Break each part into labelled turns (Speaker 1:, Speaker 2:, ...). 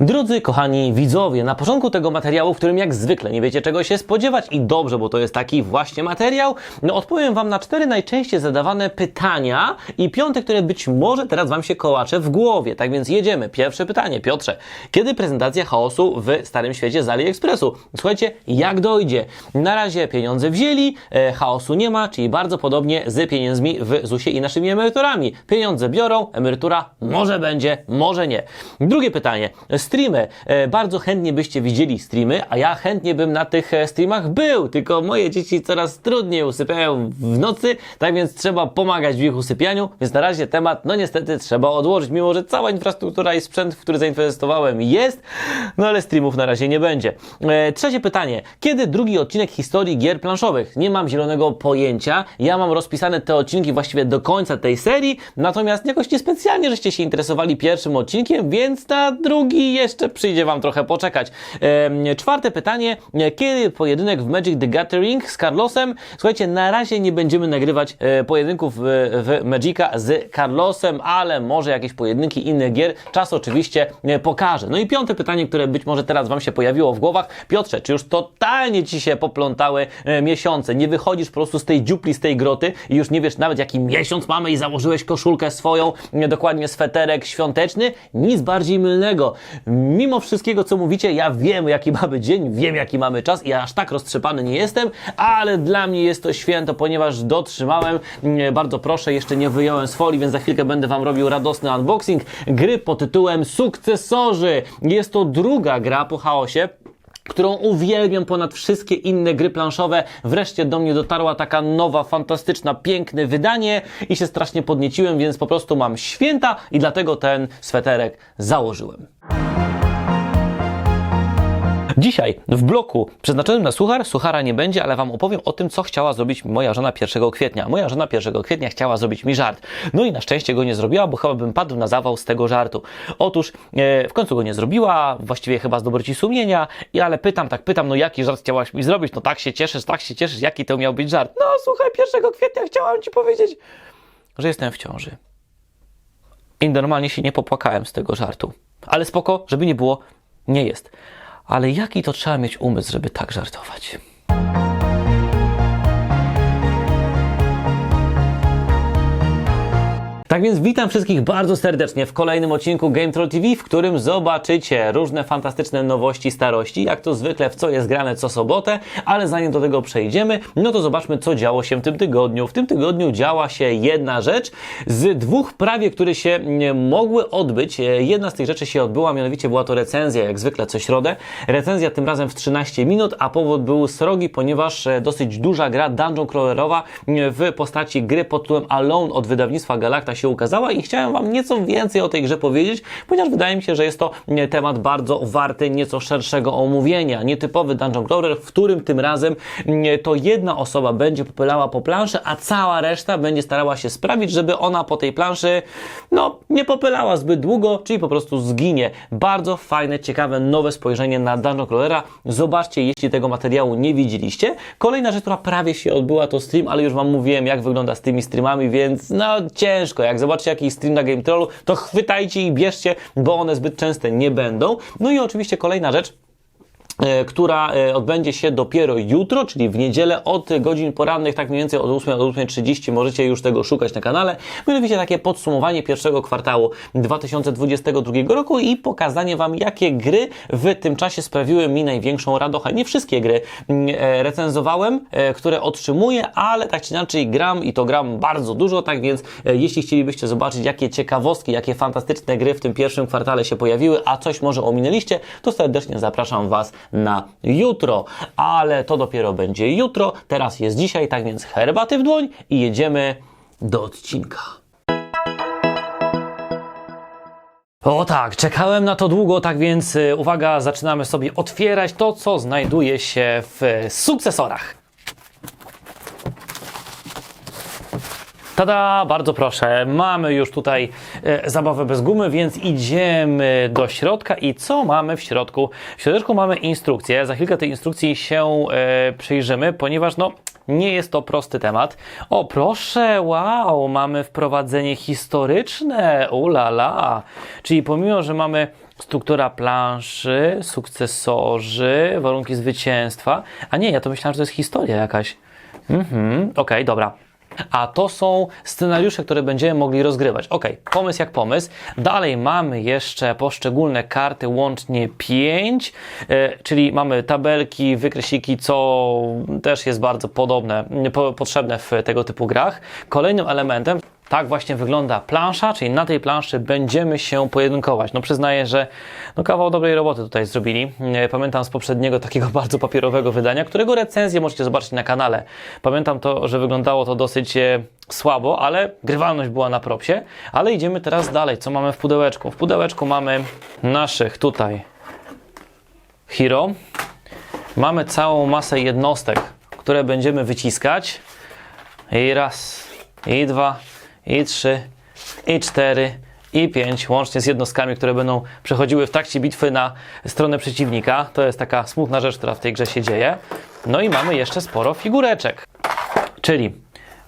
Speaker 1: Drodzy kochani widzowie, na początku tego materiału, w którym jak zwykle nie wiecie czego się spodziewać i dobrze, bo to jest taki właśnie materiał, no odpowiem Wam na cztery najczęściej zadawane pytania i piąte, które być może teraz Wam się kołacze w głowie. Tak więc jedziemy. Pierwsze pytanie, Piotrze. Kiedy prezentacja chaosu w Starym Świecie z AliExpressu? Słuchajcie, jak dojdzie? Na razie pieniądze wzięli, e, chaosu nie ma, czyli bardzo podobnie z pieniędzmi w ZUS-ie i naszymi emeryturami. Pieniądze biorą, emerytura może będzie, może nie. Drugie pytanie. Streamy. E, bardzo chętnie byście widzieli streamy, a ja chętnie bym na tych e, streamach był, tylko moje dzieci coraz trudniej usypiają w nocy, tak więc trzeba pomagać w ich usypianiu, więc na razie temat, no niestety trzeba odłożyć, mimo że cała infrastruktura i sprzęt, w który zainwestowałem jest, no ale streamów na razie nie będzie. E, trzecie pytanie. Kiedy drugi odcinek historii gier planszowych? Nie mam zielonego pojęcia. Ja mam rozpisane te odcinki właściwie do końca tej serii, natomiast jakoś niespecjalnie żeście się interesowali pierwszym odcinkiem, więc na drugi jeszcze przyjdzie Wam trochę poczekać. Czwarte pytanie. Kiedy pojedynek w Magic the Gathering z Carlosem? Słuchajcie, na razie nie będziemy nagrywać e, pojedynków w, Magica z Carlosem, ale może jakieś pojedynki innych gier. Czas oczywiście e, pokaże. No i piąte pytanie, które być może teraz Wam się pojawiło w głowach. Piotrze, czy już totalnie Ci się poplątały e, miesiące? Nie wychodzisz po prostu z tej dziupli, z tej groty i już nie wiesz nawet jaki miesiąc mamy i założyłeś koszulkę swoją, dokładnie sweterek świąteczny? Nic bardziej mylnego. Mimo wszystkiego, co mówicie, ja wiem jaki mamy dzień, wiem jaki mamy czas i aż tak roztrzepany nie jestem, ale dla mnie jest to święto, ponieważ dotrzymałem. Mm, Bardzo proszę, jeszcze nie wyjąłem z folii, więc za chwilkę będę Wam robił radosny unboxing gry pod tytułem Sukcesorzy. Jest to druga gra po chaosie którą uwielbiam ponad wszystkie inne gry planszowe. Wreszcie do mnie dotarła taka nowa, fantastyczna, piękne wydanie i się strasznie podnieciłem, więc po prostu mam święta i dlatego ten sweterek założyłem. Dzisiaj w bloku przeznaczonym na suchar, suchara nie będzie, ale Wam opowiem o tym, co chciała zrobić moja żona 1 kwietnia. Moja żona 1 kwietnia chciała zrobić mi żart. No i na szczęście go nie zrobiła, bo chyba bym padł na zawał z tego żartu. Otóż e, w końcu go nie zrobiła, właściwie chyba z dobroci sumienia, i ale pytam, tak pytam, no jaki żart chciałaś mi zrobić? No tak się cieszysz, tak się cieszysz, jaki to miał być żart? No słuchaj, 1 kwietnia chciałam Ci powiedzieć, że jestem w ciąży. I normalnie się nie popłakałem z tego żartu. Ale spoko, żeby nie było, nie jest. Ale jaki to trzeba mieć umysł, żeby tak żartować? Tak więc witam wszystkich bardzo serdecznie w kolejnym odcinku Game Troll TV, w którym zobaczycie różne fantastyczne nowości starości, jak to zwykle w co jest grane co sobotę, ale zanim do tego przejdziemy, no to zobaczmy co działo się w tym tygodniu. W tym tygodniu działa się jedna rzecz z dwóch prawie, które się mogły odbyć. E, Jedna z tych rzeczy się odbyła, mianowicie była to recenzja, jak zwykle co środę. Recenzja tym razem w 13 minut, a powód był srogi, ponieważ e, dosyć duża gra dungeon crawlerowa mm, w postaci gry pod tytułem Alone od wydawnictwa Galacta się ukazała i chciałem Wam nieco więcej o tej grze powiedzieć, ponieważ wydaje mi się, że jest to mm, temat bardzo warty nieco szerszego omówienia. Nietypowy dungeon crawler, w którym tym razem mm, to jedna osoba będzie popylała po planszy, a cała reszta będzie starała się sprawić, żeby ona po tej planszy no, nie popylała zbyt długo, czyli po prostu zginie. Bardzo fajne, ciekawe, nowe spojrzenie na dungeon crawlera. Zobaczcie, jeśli tego materiału nie widzieliście. Kolejna rzecz, która prawie się odbyła, to stream, ale już Wam mówiłem, jak wygląda z tymi streamami, więc no ciężko. Jak zobaczycie jakiś stream na Game Trollu, to chwytajcie i bierzcie, bo one zbyt częste nie będą. No i oczywiście kolejna rzecz, która e, odbędzie się dopiero jutro, czyli w niedzielę od godzin porannych, tak mniej więcej od 8 do 8.30 możecie już tego szukać na kanale. Mianowicie takie podsumowanie pierwszego kwartału 2022 roku i pokazanie Wam, jakie gry w tym czasie sprawiły mi największą radochę. Nie wszystkie gry mm, e, recenzowałem, e, które otrzymuję, ale tak czy inaczej gram i to gram bardzo dużo, tak więc e, jeśli chcielibyście zobaczyć, jakie ciekawostki, jakie fantastyczne gry w tym pierwszym kwartale się pojawiły, a coś może ominęliście, to serdecznie zapraszam Was na jutro. Ale to dopiero będzie jutro, teraz jest dzisiaj, tak więc herbaty w dłoń i jedziemy do odcinka. O tak, czekałem na to długo, tak więc y, uwaga, zaczynamy sobie otwierać to, co znajduje się w sukcesorach. Tada, bardzo proszę, mamy już tutaj e, zabawę bez gumy, więc idziemy do środka i co mamy w środku? W środku mamy instrukcję, za chwilkę tej instrukcji się e, przyjrzymy, ponieważ no nie jest to prosty temat. O, proszę, wow, mamy wprowadzenie historyczne, ulala. Czyli pomimo, że mamy struktura planszy, sukcesorzy, warunki zwycięstwa. A nie, ja to myślałem, że to jest historia jakaś. Mhm, okej, dobra. A to są scenariusze, które będziemy mogli rozgrywać. Ok, pomysł jak pomysł. Dalej mamy jeszcze poszczególne karty, łącznie 5, e, czyli mamy tabelki, wykresiki, co też jest bardzo podobne, po, potrzebne w tego typu grach. Kolejnym elementem tak właśnie wygląda plansza, czyli na tej planszy będziemy się pojedynkować. No przyznaję, że no kawał dobrej roboty tutaj zrobili. E, Pamiętam z poprzedniego takiego bardzo papierowego wydania, którego recenzję możecie zobaczyć na kanale. Pamiętam to, że wyglądało to dosyć e, słabo, ale grywalność była na propsie. Ale idziemy teraz dalej. Co mamy w pudełeczku? W pudełeczku mamy naszych tutaj hero. Mamy całą masę jednostek, które będziemy wyciskać. I raz, i dwa, i trzy, i cztery, i pięć, łącznie z jednostkami, które będą przechodziły w trakcie bitwy na stronę przeciwnika. To jest taka smutna rzecz, która w tej grze się dzieje. No i mamy jeszcze sporo figureczek. Czyli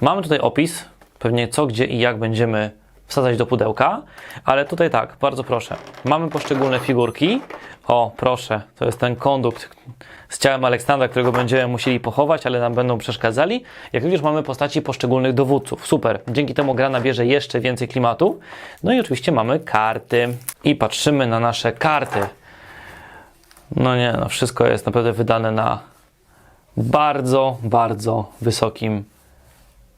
Speaker 1: mamy tutaj opis, pewnie co, gdzie i jak będziemy wsadzać do pudełka, ale tutaj tak, bardzo proszę. Mamy poszczególne figurki. O, proszę, to jest ten kondukt z ciałem Aleksandra, którego będziemy musieli pochować, ale nam będą przeszkadzali. Jak również mamy postaci poszczególnych dowódców. Super, dzięki temu gra nabierze jeszcze więcej klimatu. No i oczywiście mamy karty. I patrzymy na nasze karty. No nie, no wszystko jest naprawdę wydane na bardzo, bardzo wysokim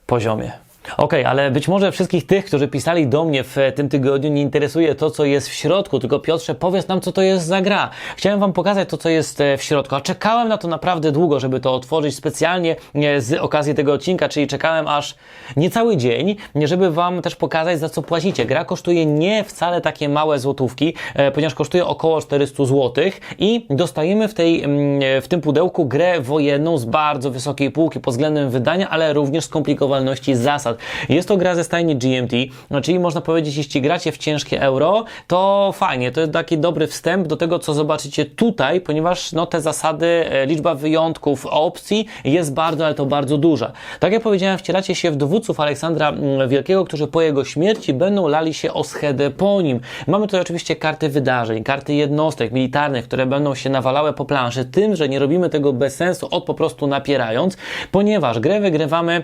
Speaker 1: poziomie. Okej, ale być może wszystkich tych, którzy pisali do mnie w tym tygodniu, nie interesuje to, co jest w środku, tylko Piotrze, powiedz nam, co to jest za gra. Chciałem Wam pokazać to, co jest e, w środku, a czekałem na to naprawdę długo, żeby to otworzyć specjalnie e, z okazji tego odcinka, czyli czekałem aż niecały dzień, żeby Wam też pokazać, za co płacicie. Gra kosztuje nie wcale takie małe złotówki, e, ponieważ kosztuje około 400 zł i dostajemy w, tej, mm, w tym pudełku grę wojenną z bardzo wysokiej półki pod względem wydania, ale również skomplikowalności zasad. Jest to gra ze stajni GMT, no, czyli można powiedzieć, jeśli gracie w ciężkie euro, to fajnie, to jest taki dobry wstęp do tego, co zobaczycie tutaj, ponieważ no, te zasady, e, liczba wyjątków, opcji jest bardzo, ale to bardzo duża. Tak jak powiedziałem, wcielacie się w dowódców Aleksandra mm, Wielkiego, którzy po jego śmierci będą lali się o schedę po nim. Mamy tutaj oczywiście karty wydarzeń, karty jednostek militarnych, które będą się nawalały po planszy, tym, że nie robimy tego bez sensu, od po prostu napierając, ponieważ grę wygrywamy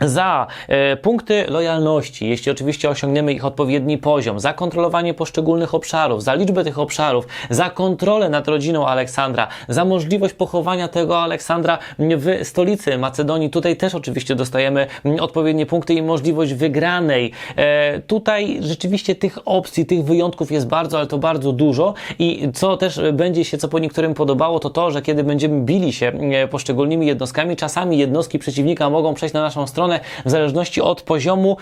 Speaker 1: za e, punkty lojalności, jeśli oczywiście osiągniemy ich odpowiedni poziom, za kontrolowanie poszczególnych obszarów, za liczbę tych obszarów, za kontrolę nad rodziną Aleksandra, za możliwość pochowania tego Aleksandra w stolicy Macedonii. Tutaj też oczywiście dostajemy mm, odpowiednie punkty i możliwość wygranej. E, tutaj rzeczywiście tych opcji, tych wyjątków jest bardzo, ale to bardzo dużo i co też będzie się, co po niektórym podobało, to to, że kiedy będziemy bili się e, poszczególnymi jednostkami, czasami jednostki przeciwnika mogą przejść na naszą stronę w zależności od poziomu,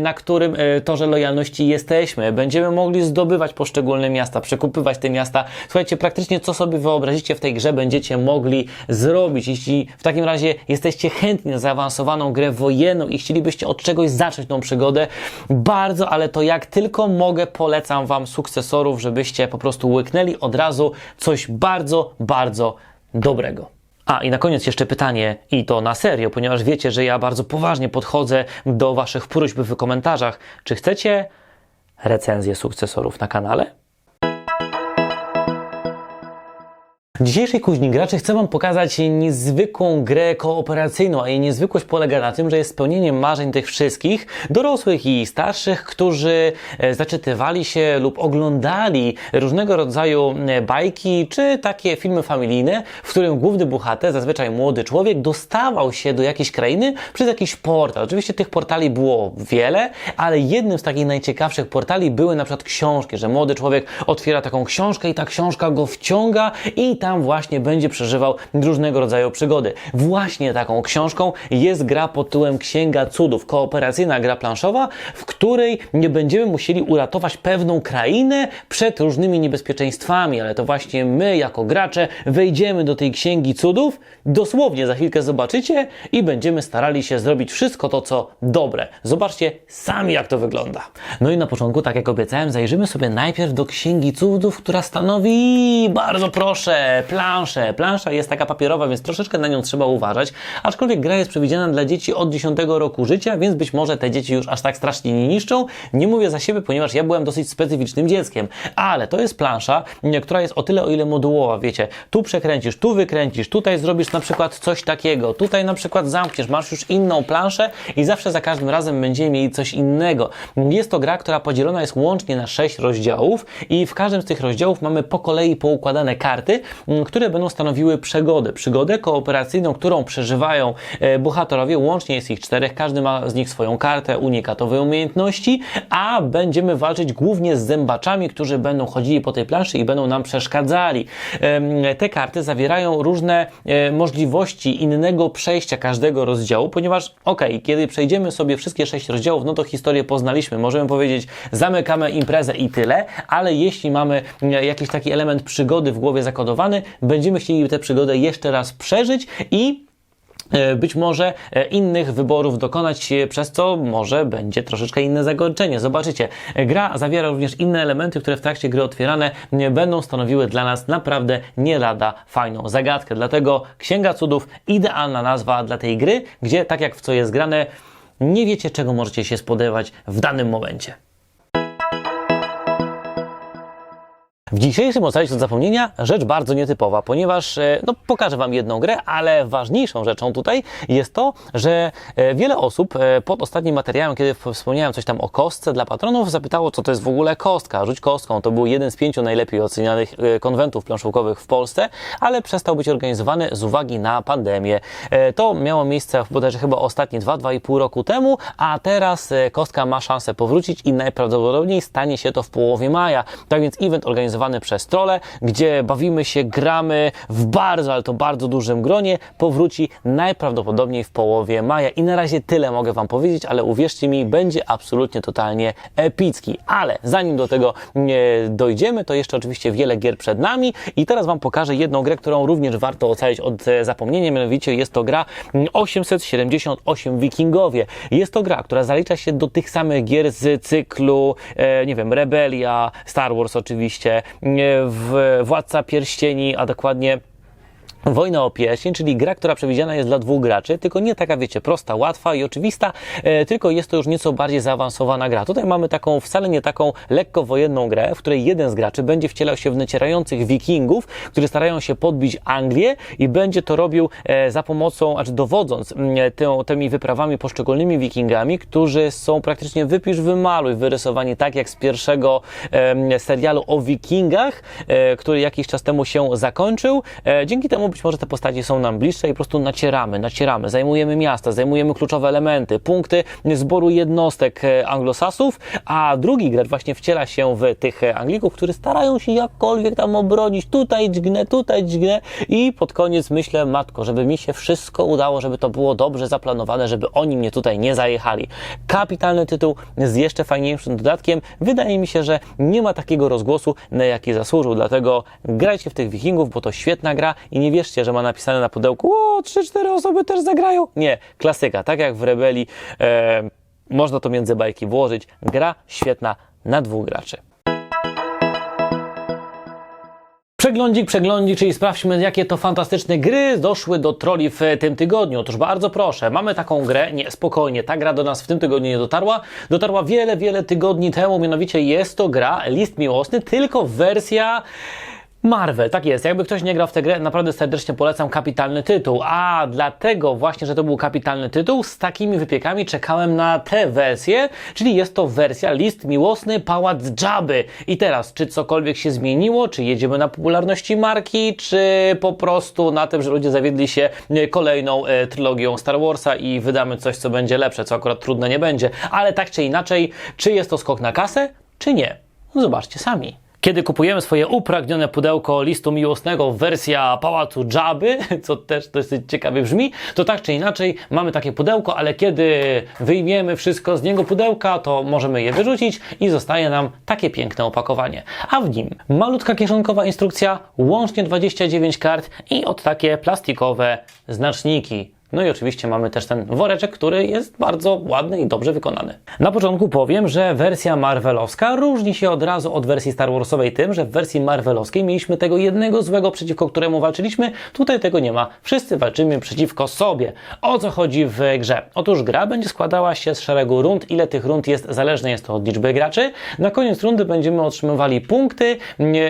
Speaker 1: na którym e, torze lojalności jesteśmy. Będziemy mogli zdobywać poszczególne miasta, przekupywać te miasta. Słuchajcie, praktycznie co sobie wyobrazicie w tej grze będziecie mogli zrobić. Jeśli w takim razie jesteście chętni na zaawansowaną grę wojenną i chcielibyście od czegoś zacząć tą przygodę, bardzo, ale to jak tylko mogę, polecam Wam sukcesorów, żebyście po prostu łyknęli od razu coś bardzo, bardzo dobrego. A i na koniec jeszcze pytanie, i to na serio, ponieważ wiecie, że ja bardzo poważnie podchodzę do Waszych próśb w komentarzach. Czy chcecie recenzję sukcesorów na kanale? W dzisiejszej kuźni graczy chcę Wam pokazać niezwykłą grę kooperacyjną, a jej niezwykłość polega na tym, że jest spełnieniem marzeń tych wszystkich, dorosłych i starszych, którzy e, zaczytywali się lub oglądali różnego rodzaju e, bajki, czy takie filmy familijne, w którym główny bohater, zazwyczaj młody człowiek, dostawał się do jakiejś krainy przez jakiś portal. Oczywiście tych portali było wiele, ale jednym z takich najciekawszych portali były na przykład książki, że młody człowiek otwiera taką książkę i ta książka go wciąga i tam właśnie będzie przeżywał różnego rodzaju przygody. Właśnie taką książką jest gra pod tytułem Księga Cudów, kooperacyjna gra planszowa, w której nie będziemy musieli uratować pewną krainę przed różnymi niebezpieczeństwami, ale to właśnie my jako gracze wejdziemy do tej Księgi Cudów, dosłownie za chwilkę zobaczycie i będziemy starali się zrobić wszystko to, co dobre. Zobaczcie sami, jak to wygląda. No i na początku, tak jak obiecałem, zajrzymy sobie najpierw do Księgi Cudów, która stanowi, bardzo proszę, mamy planszę. Plansza jest taka papierowa, więc troszeczkę na nią trzeba uważać, aczkolwiek gra jest przewidziana dla dzieci od 10 roku życia, więc być może te dzieci już aż tak strasznie nie niszczą. Nie mówię za siebie, ponieważ ja byłem dosyć specyficznym dzieckiem, ale to jest plansza, która jest o tyle, o ile modułowa, wiecie, tu przekręcisz, tu wykręcisz, tutaj zrobisz na przykład coś takiego, tutaj na przykład zamkniesz, masz już inną planszę i zawsze za każdym razem będziemy mieli coś innego. Jest to gra, która podzielona jest łącznie na 6 rozdziałów i w każdym z tych rozdziałów mamy po kolei poukładane karty, które będą stanowiły przygodę. Przygodę kooperacyjną, którą przeżywają e, bohaterowie, łącznie jest ich czterech, każdy ma z nich swoją kartę, unikatowe umiejętności, a będziemy walczyć głównie z zębaczami, którzy będą chodzili po tej planszy i będą nam przeszkadzali. Te karty zawierają różne e, możliwości innego przejścia każdego rozdziału, ponieważ okej, kiedy przejdziemy sobie wszystkie sześć rozdziałów, no to historię poznaliśmy. Możemy powiedzieć, zamykamy imprezę i tyle, ale jeśli mamy jakiś taki element przygody w głowie zakodowany, będziemy chcieli tę przygodę jeszcze raz przeżyć i e, być może e, innych wyborów dokonać, e, przez co może będzie troszeczkę inne zakończenie. Zobaczycie, gra zawiera również inne elementy, które w trakcie gry otwierane będą stanowiły dla nas naprawdę nie lada fajną zagadkę. Dlatego Księga Cudów idealna nazwa dla tej gry, gdzie tak jak w co jest grane, nie wiecie czego możecie się spodziewać w danym momencie. W dzisiejszym ocalić od zapomnienia rzecz bardzo nietypowa, ponieważ e, no, pokażę Wam jedną grę, ale ważniejszą rzeczą tutaj jest to, że e, wiele osób e, pod ostatnim materiałem, kiedy wspomniałem coś tam o kostce dla patronów, zapytało, co to jest w ogóle kostka. Rzuć kostką. To był jeden z pięciu najlepiej ocenianych konwentów planszówkowych w Polsce, ale przestał być organizowany z uwagi na pandemię. To miało miejsce bodajże chyba ostatnie 2-2,5 roku temu, a teraz kostka ma szansę powrócić i najprawdopodobniej stanie się to w połowie maja. Tak więc event organizowany przez Trole, gdzie bawimy się, gramy w bardzo, ale to bardzo dużym gronie, powróci najprawdopodobniej w połowie maja. I na razie tyle mogę Wam powiedzieć, ale uwierzcie mi, będzie absolutnie totalnie epicki. Ale zanim do tego dojdziemy, to jeszcze oczywiście wiele gier przed nami i teraz Wam pokażę jedną grę, którą również warto ocalić od e, zapomnienia, mianowicie jest to gra 878 Wikingowie. Jest to gra, która zalicza się do tych samych gier z cyklu, e, nie wiem, Rebelia, Star Wars oczywiście, w Władca Pierścieni, a dokładnie Wojna o pierścień, czyli gra, która przewidziana jest dla dwóch graczy, tylko nie taka, wiecie, prosta, łatwa i oczywista, e, tylko jest to już nieco bardziej zaawansowana gra. Tutaj mamy taką, wcale nie taką lekko wojenną grę, w której jeden z graczy będzie wcielał się w nacierających wikingów, którzy starają się podbić Anglię i będzie to robił e, za pomocą, znaczy dowodząc tą, tymi wyprawami poszczególnymi wikingami, którzy są praktycznie wypisz, wymaluj, wyrysowani tak jak z pierwszego em, serialu o wikingach, e, który jakiś czas temu się zakończył. E, dzięki temu być może te postaci są nam bliższe i po prostu nacieramy, nacieramy, zajmujemy miasta, zajmujemy kluczowe elementy, punkty zboru jednostek e, anglosasów, a drugi gracz właśnie wciela się w tych e, Anglików, którzy starają się jakkolwiek tam obronić, tutaj dźgnę, tutaj dźgnę i pod koniec myślę, matko, żeby mi się wszystko udało, żeby to było dobrze zaplanowane, żeby oni mnie tutaj nie zajechali. Kapitalny tytuł z jeszcze fajniejszym dodatkiem. Wydaje mi się, że nie ma takiego rozgłosu, na jaki zasłużył, dlatego grajcie w tych Wikingów, bo to świetna gra i nie wierzcie, że ma napisane na pudełku, o, 3-4 osoby też zagrają. Nie, klasyka, tak jak w Rebelii, e, można to między bajki włożyć. Gra świetna na dwóch graczy. Przeglądzik, przeglądzik, czyli sprawdźmy, jakie to fantastyczne gry doszły do troli w tym tygodniu. Otóż bardzo proszę, mamy taką grę, nie, spokojnie, ta gra do nas w tym tygodniu nie dotarła. Dotarła wiele, wiele tygodni temu, mianowicie jest to gra List Miłosny, tylko wersja Marvel, tak jest. Jakby ktoś nie grał w tę grę, naprawdę serdecznie polecam kapitalny tytuł. A dlatego właśnie, że to był kapitalny tytuł, z takimi wypiekami czekałem na tę wersję, czyli jest to wersja List Miłosny Pałac Dżaby. I teraz, czy cokolwiek się zmieniło? Czy jedziemy na popularności marki? Czy po prostu na tym, że ludzie zawiedli się e, kolejną e, trylogią Star Warsa i wydamy coś, co będzie lepsze, co akurat trudne nie będzie. Ale tak czy inaczej, czy jest to skok na kasę, czy nie? No zobaczcie sami. Kiedy kupujemy swoje upragnione pudełko listu miłosnego wersja Pałacu Dżaby, co też dosyć ciekawie brzmi, to tak czy inaczej mamy takie pudełko, ale kiedy wyjmiemy wszystko z niego pudełka, to możemy je wyrzucić i zostaje nam takie piękne opakowanie. A w nim malutka kieszonkowa instrukcja, łącznie 29 kart i od takie plastikowe znaczniki No i oczywiście mamy też ten woreczek, który jest bardzo ładny i dobrze wykonany. Na początku powiem, że wersja Marvelowska różni się od razu od wersji Star Warsowej tym, że w wersji Marvelowskiej mieliśmy tego jednego złego, przeciwko któremu walczyliśmy. Tutaj tego nie ma. Wszyscy walczymy przeciwko sobie. O co chodzi w grze? Otóż gra będzie składała się z szeregu rund. Ile tych rund jest, zależne jest to od liczby graczy. Na koniec rundy będziemy otrzymywali punkty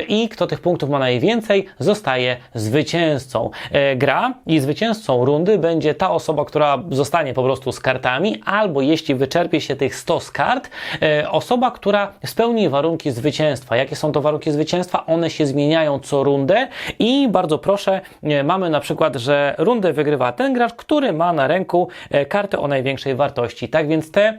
Speaker 1: i kto tych punktów ma najwięcej, zostaje zwycięzcą. E, gra i zwycięzcą rundy będzie ta osoba, która zostanie po prostu z kartami, albo jeśli wyczerpie się tych 100 z kart, e, osoba, która spełni warunki zwycięstwa. Jakie są to warunki zwycięstwa? One się zmieniają co rundę i bardzo proszę, e, mamy na przykład, że rundę wygrywa ten gracz, który ma na ręku e, kartę o największej wartości. Tak więc te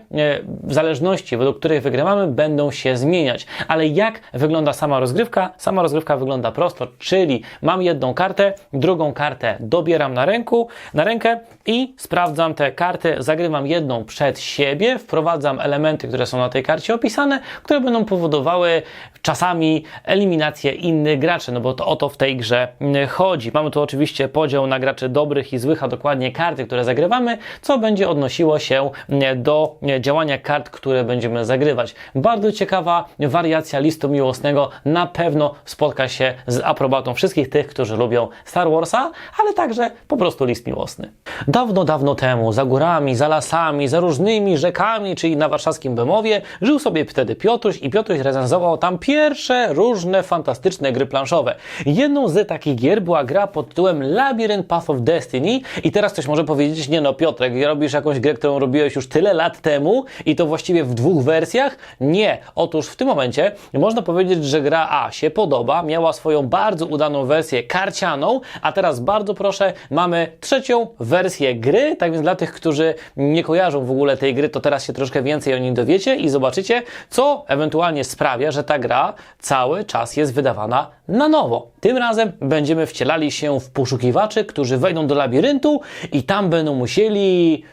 Speaker 1: zależności, według których wygrywamy, będą się zmieniać. Ale jak wygląda sama rozgrywka? Sama rozgrywka wygląda prosto, czyli mam jedną kartę, drugą kartę dobieram na ręku, na rękę i sprawdzam te karty, zagrywam jedną przed siebie, wprowadzam elementy, które są na tej karcie opisane, które będą powodowały czasami eliminację innych graczy, no bo to o to w tej grze mm, chodzi. Mamy tu oczywiście podział na graczy dobrych i złych, a dokładnie karty, które zagrywamy, co będzie odnosiło się mm, do mm, działania kart, które będziemy zagrywać. Bardzo ciekawa wariacja listu miłosnego na pewno spotka się z aprobatą wszystkich tych, którzy lubią Star Warsa, ale także po prostu list miłosny. Dawno, dawno temu, za górami, za lasami, za różnymi rzekami, czyli na warszawskim Bemowie, żył sobie wtedy Piotruś i Piotruś recenzował tam pierwsze różne fantastyczne gry planszowe. Jedną z takich gier była gra pod tytułem Labyrinth Path of Destiny i teraz ktoś może powiedzieć, nie no Piotrek, robisz jakąś grę, którą robiłeś już tyle lat temu i to właściwie w dwóch wersjach? Nie. Otóż w tym momencie można powiedzieć, że gra A się podoba, miała swoją bardzo udaną wersję karcianą, a teraz bardzo proszę, mamy trzecią wersję gry, tak więc dla tych, którzy nie kojarzą w ogóle tej gry, to teraz się troszkę więcej o niej dowiecie i zobaczycie, co ewentualnie sprawia, że ta gra cały czas jest wydawana na nowo. Tym razem będziemy wcielali się w poszukiwaczy, którzy wejdą do labiryntu i tam będą musieli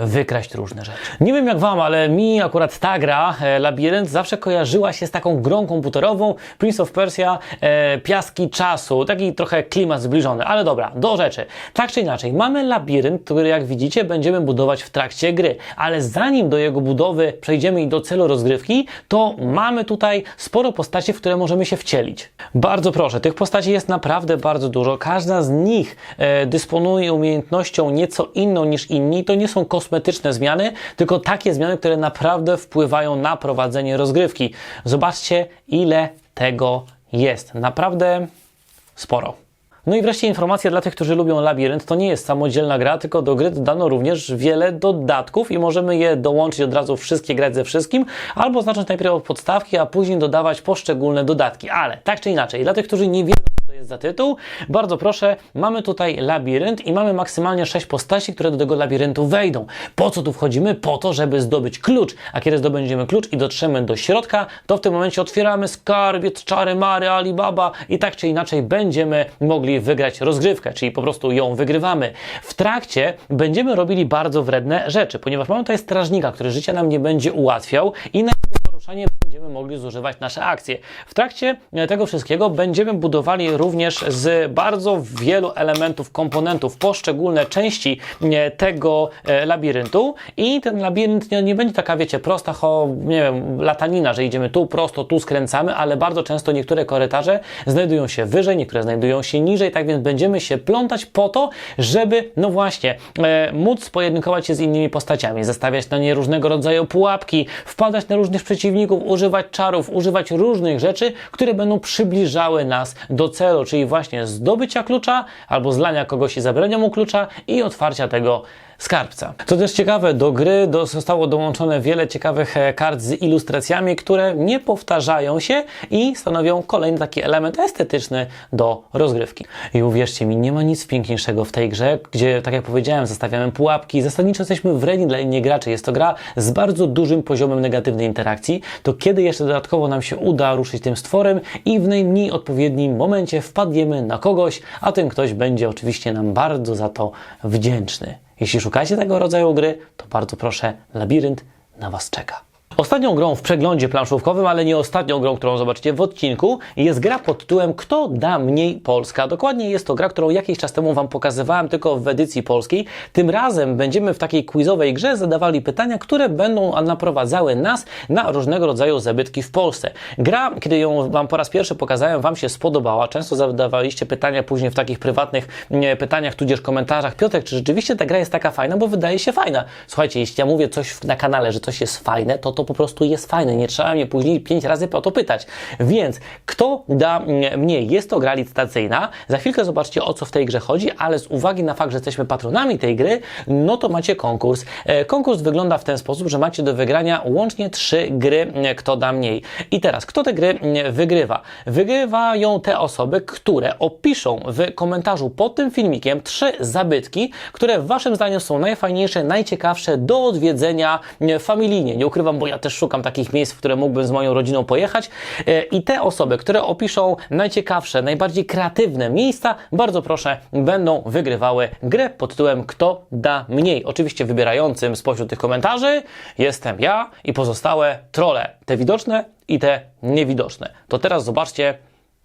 Speaker 1: wykraść różne rzeczy. Nie wiem jak Wam, ale mi akurat ta gra, e, Labirynt, zawsze kojarzyła się z taką grą komputerową Prince of Persia, e, Piaski Czasu, taki trochę klimat zbliżony, ale dobra, do rzeczy. Tak czy inaczej, mamy labirynt, który jak widzicie będziemy budować w trakcie gry, ale zanim do jego budowy przejdziemy i do celu rozgrywki, to mamy tutaj sporo postaci, w które możemy się wcielić. Bardzo proszę, tych postaci jest naprawdę bardzo dużo, każda z nich e, dysponuje umiejętnością nieco inną niż inni, to nie są kosmetyczne zmiany, tylko takie zmiany, które naprawdę wpływają na prowadzenie rozgrywki. Zobaczcie, ile tego jest. Naprawdę sporo. No i wreszcie informacja dla tych, którzy lubią labirynt. To nie jest samodzielna gra, tylko do gry dodano również wiele dodatków i możemy je dołączyć od razu wszystkie, grać ze wszystkim, albo zacząć najpierw od podstawki, a później dodawać poszczególne dodatki. Ale tak czy inaczej, dla tych, którzy nie wiedzą, jest za tytuł, bardzo proszę, mamy tutaj labirynt i mamy maksymalnie 6 postaci, które do tego labiryntu wejdą. Po co tu wchodzimy? Po to, żeby zdobyć klucz. A kiedy zdobędziemy klucz i dotrzemy do środka, to w tym momencie otwieramy skarbiec, czary mary, Alibaba i tak czy inaczej będziemy mogli wygrać rozgrywkę, czyli po prostu ją wygrywamy. W trakcie będziemy robili bardzo wredne rzeczy, ponieważ mamy tutaj strażnika, który życia nam nie będzie ułatwiał i na jego poruszanie będziemy mogli zużywać nasze akcje. W trakcie e, tego wszystkiego będziemy budowali również z bardzo wielu elementów, komponentów, poszczególne części e, tego e, labiryntu i ten labirynt nie, nie będzie taka, wiecie, prosta, ho, nie wiem, latanina, że idziemy tu prosto, tu skręcamy, ale bardzo często niektóre korytarze znajdują się wyżej, niektóre znajdują się niżej, tak więc będziemy się plątać po to, żeby, no właśnie, e, móc pojedynkować się z innymi postaciami, zastawiać na nie różnego rodzaju pułapki, wpadać na różnych przeciwników, czarów, używać różnych rzeczy, które będą przybliżały nas do celu, czyli właśnie zdobycia klucza albo zlania kogoś i zabrania mu klucza i otwarcia tego skarbca. Co też ciekawe, do gry do, zostało dołączone wiele ciekawych e, kart z ilustracjami, które nie powtarzają się i stanowią kolejny taki element estetyczny do rozgrywki. I uwierzcie mi, nie ma nic piękniejszego w tej grze, gdzie, tak jak powiedziałem, zostawiamy pułapki, zasadniczo jesteśmy wredni dla innych graczy. Jest to gra z bardzo dużym poziomem negatywnej interakcji, to kiedy jeszcze dodatkowo nam się uda ruszyć tym stworem i w najmniej odpowiednim momencie wpadniemy na kogoś, a ten ktoś będzie oczywiście nam bardzo za to wdzięczny. Jeśli szukacie tego rodzaju gry, to bardzo proszę, labirynt na Was czeka. Ostatnią grą w przeglądzie planszówkowym, ale nie ostatnią grą, którą zobaczycie w odcinku, jest gra pod tytułem Kto da mniej Polska. Dokładnie jest to gra, którą jakiś czas temu Wam pokazywałem tylko w edycji polskiej. Tym razem będziemy w takiej quizowej grze zadawali pytania, które będą naprowadzały nas na różnego rodzaju zabytki w Polsce. Gra, kiedy ją Wam po raz pierwszy pokazałem, Wam się spodobała. Często zadawaliście pytania później w takich prywatnych pytaniach, tudzież komentarzach. Piotrek, czy rzeczywiście ta gra jest taka fajna? Bo wydaje się fajna. Słuchajcie, jeśli ja mówię coś na kanale, że coś jest fajne, to to po prostu jest fajne. Nie trzeba mnie później pięć razy o to pytać. Więc kto da mniej? Jest to gra licytacyjna. Za chwilkę zobaczcie o co w tej grze chodzi, ale z uwagi na fakt, że jesteśmy patronami tej gry, no to macie konkurs. E, Konkurs wygląda w ten sposób, że macie do wygrania łącznie trzy gry, kto da mniej. I teraz, kto te gry wygrywa? Wygrywają te osoby, które opiszą w komentarzu pod tym filmikiem trzy zabytki, które waszym zdaniem są najfajniejsze, najciekawsze do odwiedzenia familijnie. Nie ukrywam, bo ja też szukam takich miejsc, w które mógłbym z moją rodziną pojechać. E, I te osoby, które opiszą najciekawsze, najbardziej kreatywne miejsca, bardzo proszę, będą wygrywały grę pod tytułem Kto da mniej. Oczywiście wybierającym spośród tych komentarzy jestem ja i pozostałe trole, te widoczne i te niewidoczne. To teraz zobaczcie,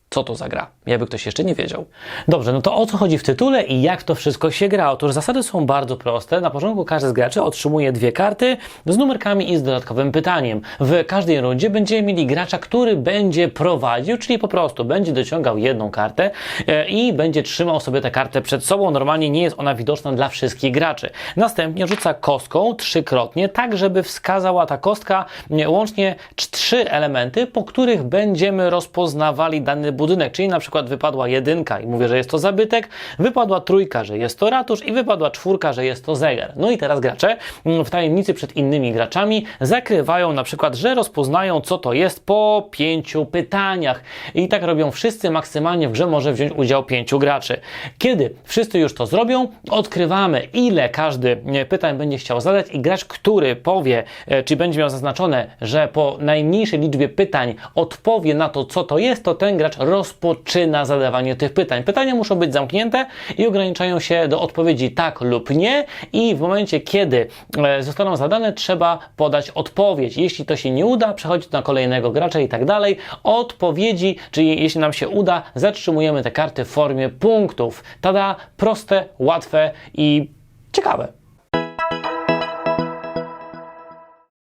Speaker 1: co to za gra, jakby ktoś jeszcze nie wiedział. Dobrze, no to o co chodzi w tytule i jak to wszystko się gra? Otóż zasady są bardzo proste. Na początku każdy z graczy otrzymuje dwie karty z numerkami i z dodatkowym pytaniem. W każdej rundzie będziemy mieli gracza, który będzie prowadził, czyli po prostu będzie dociągał jedną kartę e, i będzie trzymał sobie tę kartę przed sobą. Normalnie nie jest ona widoczna dla wszystkich graczy. Następnie rzuca kostką trzykrotnie, tak żeby wskazała ta kostka e, łącznie cz- trzy elementy, po których będziemy rozpoznawali dany budynek, czyli na przykład wypadła jedynka i mówię, że jest to zabytek, wypadła trójka, że jest to ratusz i wypadła czwórka, że jest to zegar. No i teraz gracze mm, w tajemnicy przed innymi graczami zakrywają na przykład, że rozpoznają co to jest po pięciu pytaniach. I tak robią wszyscy, maksymalnie w grze może wziąć udział pięciu graczy. Kiedy wszyscy już to zrobią, odkrywamy ile każdy pytań będzie chciał zadać i gracz, który powie, e, czy będzie miał zaznaczone, że po najmniejszej liczbie pytań odpowie na to, co to jest, to ten gracz rozpoczyna zadawanie tych pytań. Pytania muszą być zamknięte i ograniczają się do odpowiedzi tak lub nie i w momencie, kiedy e, zostaną zadane, trzeba podać odpowiedź. Jeśli to się nie uda, przechodzi to na kolejnego gracza i tak dalej. Odpowiedzi, czyli jeśli nam się uda, zatrzymujemy te karty w formie punktów. Tada, proste, łatwe i ciekawe.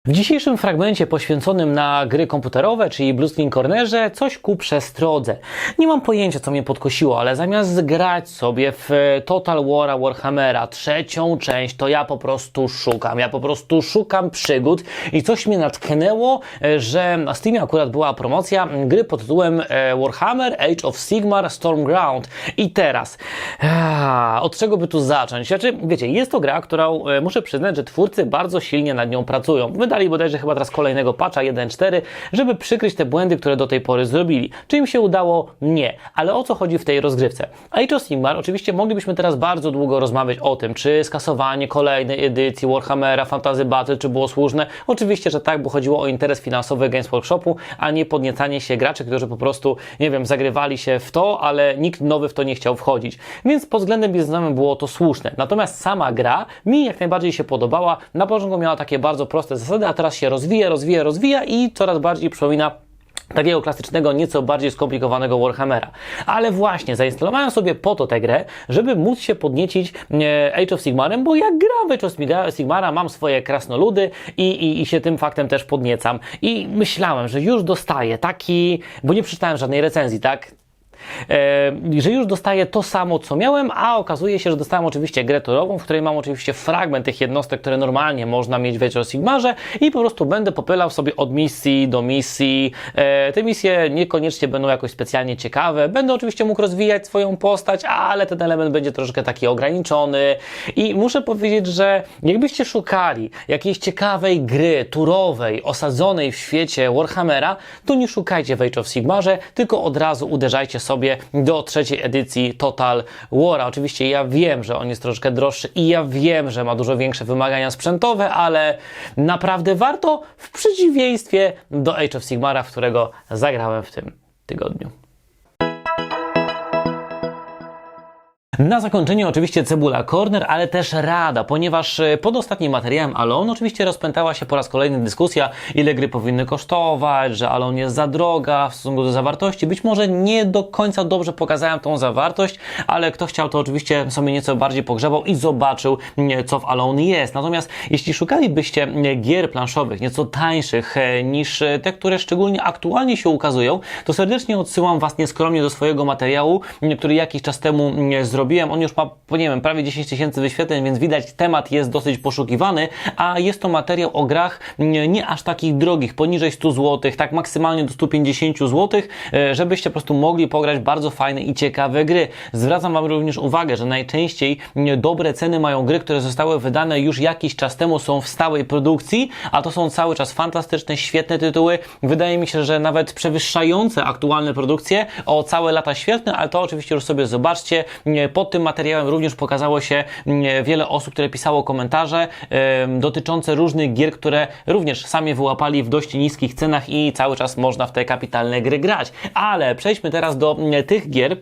Speaker 1: W dzisiejszym fragmencie poświęconym na gry komputerowe, czyli Blue Cornerze, coś ku przestrodze. Nie mam pojęcia, co mnie podkosiło, ale zamiast grać sobie w Total War'a Warhammera, trzecią część, to ja po prostu szukam. Ja po prostu szukam przygód i coś mnie natknęło, e, że na Steamie akurat była promocja gry pod tytułem e, Warhammer Age of Sigmar Stormground. I teraz, od czego by tu zacząć? Znaczy, wiecie, jest to gra, którą e, muszę przyznać, że twórcy bardzo silnie nad nią pracują. Wydali bodajże chyba teraz kolejnego patcha 1.4, żeby przykryć te błędy, które do tej pory zrobili. Czy im się udało? Nie. Ale o co chodzi w tej rozgrywce? Age of Sigmar, oczywiście moglibyśmy teraz bardzo długo rozmawiać o tym, czy skasowanie kolejnej edycji Warhammera Fantasy Battle, czy było słuszne. Oczywiście, że tak, bo chodziło o interes finansowy Games Workshopu, a nie podniecanie się graczy, którzy po prostu, nie wiem, zagrywali się w to, ale nikt nowy w to nie chciał wchodzić. Więc pod względem biznesowym było to słuszne. Natomiast sama gra mi jak najbardziej się podobała. Na początku miała takie bardzo proste zasady, a teraz się rozwija, rozwija, rozwija i coraz bardziej przypomina takiego klasycznego, nieco bardziej skomplikowanego Warhammera. Ale właśnie, zainstalowałem sobie po to tę grę, żeby móc się podniecić e, Age of Sigmarem, bo jak gram Age of Sigmara, mam swoje krasnoludy i, i, i się tym faktem też podniecam. I myślałem, że już dostaję taki, bo nie przeczytałem żadnej recenzji, tak? E, że już dostaję to samo, co miałem, a okazuje się, że dostałem oczywiście grę torową, w której mam oczywiście fragment tych jednostek, które normalnie można mieć w Age Sigmarze i po prostu będę popylał sobie od misji do misji. E, te misje niekoniecznie będą jakoś specjalnie ciekawe. Będę oczywiście mógł rozwijać swoją postać, ale ten element będzie troszkę taki ograniczony i muszę powiedzieć, że jakbyście szukali jakiejś ciekawej gry turowej, osadzonej w świecie Warhammera, to nie szukajcie w Age Sigmarze, tylko od razu uderzajcie sobie do trzeciej edycji Total War. Oczywiście ja wiem, że on jest troszkę droższy i ja wiem, że ma dużo większe wymagania sprzętowe, ale naprawdę warto w przeciwieństwie do Age of Sigmara, w którego zagrałem w tym tygodniu. Na zakończenie oczywiście cebula corner, ale też rada, ponieważ e, pod ostatnim materiałem Alone oczywiście rozpętała się po raz kolejny dyskusja, ile gry powinny kosztować, że Alone jest za droga w stosunku do zawartości. Być może nie do końca dobrze pokazałem tą zawartość, ale kto chciał to oczywiście sobie nieco bardziej pogrzebał i zobaczył, m, co w Alone jest. Natomiast jeśli szukalibyście m, gier planszowych, nieco tańszych e, niż e, te, które szczególnie aktualnie się ukazują, to serdecznie odsyłam Was nieskromnie do swojego materiału, m, który jakiś czas temu m, zrobiłem. On już ma, nie wiem, prawie 10 tysięcy wyświetleń, więc widać, temat jest dosyć poszukiwany, a jest to materiał o grach m, nie aż takich drogich, poniżej 100 zł, tak maksymalnie do 150 zł, e, żebyście po prostu mogli pograć bardzo fajne i ciekawe gry. Zwracam Wam również uwagę, że najczęściej dobre ceny mają gry, które zostały wydane już jakiś czas temu, są w stałej produkcji, a to są cały czas fantastyczne, świetne tytuły. Wydaje mi się, że nawet przewyższające aktualne produkcje o całe lata świetne, ale to oczywiście już sobie zobaczcie. Pod tym materiałem również pokazało się mm, wiele osób, które pisało komentarze dotyczące różnych gier, które również sami wyłapali w dość niskich cenach i cały czas można w te kapitalne gry grać. Ale przejdźmy teraz do mm, tych gier,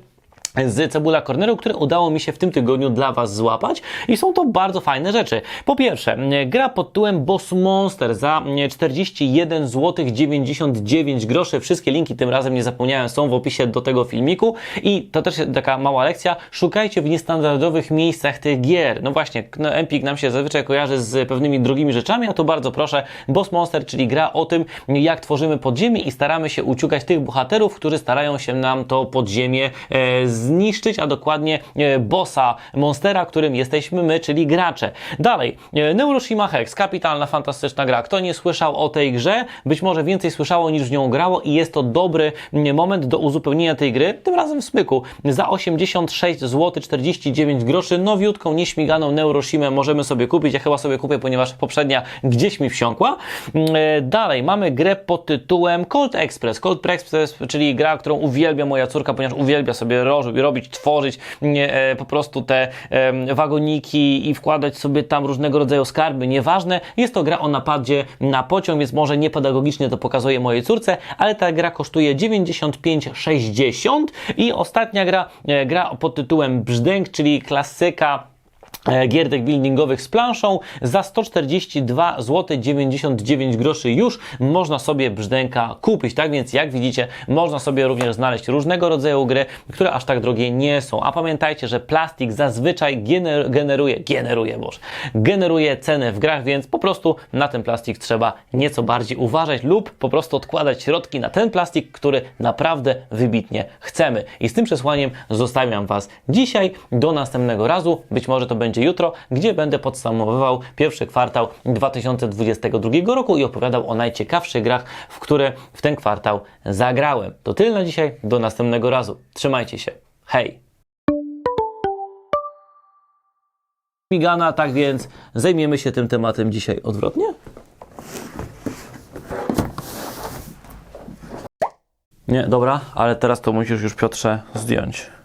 Speaker 1: z Cebula Corneru, które udało mi się w tym tygodniu dla Was złapać i są to bardzo fajne rzeczy. Po pierwsze, gra pod tytułem Boss Monster za m, 41 zł 99 groszy. Wszystkie linki tym razem nie zapomniałem są w opisie do tego filmiku i to też taka mała lekcja. Szukajcie w niestandardowych miejscach tych gier. No właśnie, no Empik nam się zazwyczaj kojarzy z pewnymi drogimi rzeczami, a tu bardzo proszę Boss Monster, czyli gra o tym, jak tworzymy podziemie i staramy się uciukać tych bohaterów, którzy starają się nam to podziemie e, zniszczyć, a dokładnie e, bossa monstera, którym jesteśmy my, czyli gracze. Dalej, e, Neuroshima Hex, kapitalna, fantastyczna gra. Kto nie słyszał o tej grze, być może więcej słyszało niż w nią grało i jest to dobry mm, moment do uzupełnienia tej gry, tym razem w smyku. Za 86 zł 49 groszy nowiutką, nieśmiganą Neuroshimę możemy sobie kupić. Ja chyba sobie kupię, ponieważ poprzednia gdzieś mi wsiąkła. Mm, e, Dalej, mamy grę pod tytułem Cold Express. Cold Express, czyli gra, którą uwielbia moja córka, ponieważ uwielbia sobie robić, robić tworzyć e, po prostu te wagoniki i wkładać sobie tam różnego rodzaju skarby, nieważne. Jest to gra o napadzie na pociąg, więc może niepedagogicznie to pokazuje mojej córce, ale ta gra kosztuje 95,60 i ostatnia gra, e, gra pod tytułem Brzdęk, czyli klasyka e, gier deck buildingowych z planszą za 142 zł 99 groszy już można sobie brzdęka kupić. Tak więc jak widzicie można sobie również znaleźć różnego rodzaju gry, które aż tak drogie nie są. A pamiętajcie, że plastik zazwyczaj gener generuje, generuje boż, generuje cenę w grach, więc po prostu na ten plastik trzeba nieco bardziej uważać lub po prostu odkładać środki na ten plastik, który naprawdę wybitnie chcemy. I z tym przesłaniem zostawiam Was dzisiaj do następnego razu. Być może to będzie jutro, gdzie będę podsumowywał pierwszy kwartał 2022 roku i opowiadał o najciekawszych grach, w które w ten kwartał zagrałem. To tyle na dzisiaj, do następnego razu. Trzymajcie się. Hej! Migana, tak więc zajmiemy się tym tematem dzisiaj odwrotnie? Nie, dobra, ale teraz to musisz już Piotrze zdjąć.